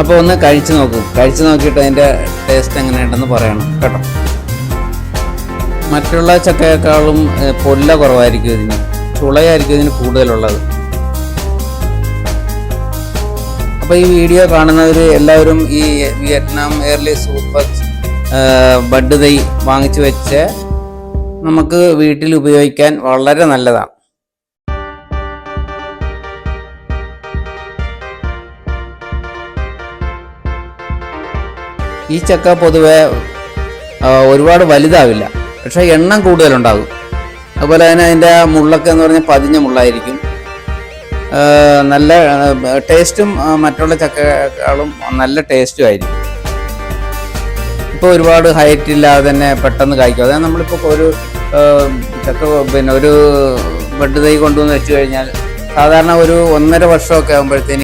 അപ്പോൾ ഒന്ന് കഴിച്ചു നോക്കൂ. കഴിച്ചു നോക്കിയിട്ട് അതിന്റെ ടേസ്റ്റ് എങ്ങനെയുണ്ടെന്ന് പറയണം കേട്ടോ. മറ്റുള്ള ചക്കയേക്കാളും പൊല്ല കുറവായിരിക്കും ഇതിന്. ചുളയായിരിക്കും ഇതിന് കൂടുതലുള്ളത്. അപ്പോൾ ഈ വീഡിയോ കാണുന്നവർ എല്ലാവരും ഈ വിയറ്റ്നാം എയർലി സൂപ്പർ ബഡ് തൈ വാങ്ങിച്ചു വെച്ച് നമുക്ക് വീട്ടിൽ ഉപയോഗിക്കാൻ വളരെ നല്ലതാണ്. ഈ ചക്ക പൊതുവെ ഒരുപാട് വലുതാവില്ല. പക്ഷെ എണ്ണം കൂടുതലുണ്ടാകും. അതുപോലെ തന്നെ അതിന്റെ മുള്ളൊക്കെ എന്ന് പറഞ്ഞാൽ പതിഞ്ഞ മുള്ളായിരിക്കും. നല്ല ടേസ്റ്റും മറ്റുള്ള ചക്കകളും നല്ല ടേസ്റ്റും ആയിരിക്കും. ഇപ്പോൾ ഒരുപാട് ഹൈറ്റ് ഇല്ലാതെ തന്നെ പെട്ടെന്ന് കായ്ക്കും. അതായത് നമ്മളിപ്പോൾ ഒരു ചക്ക പിന്നെ ഒരു ബഡ് തൈ കൊണ്ടുവന്ന് വെച്ച് കഴിഞ്ഞാൽ സാധാരണ ഒരു ഒന്നര വർഷമൊക്കെ ആകുമ്പോഴത്തേന്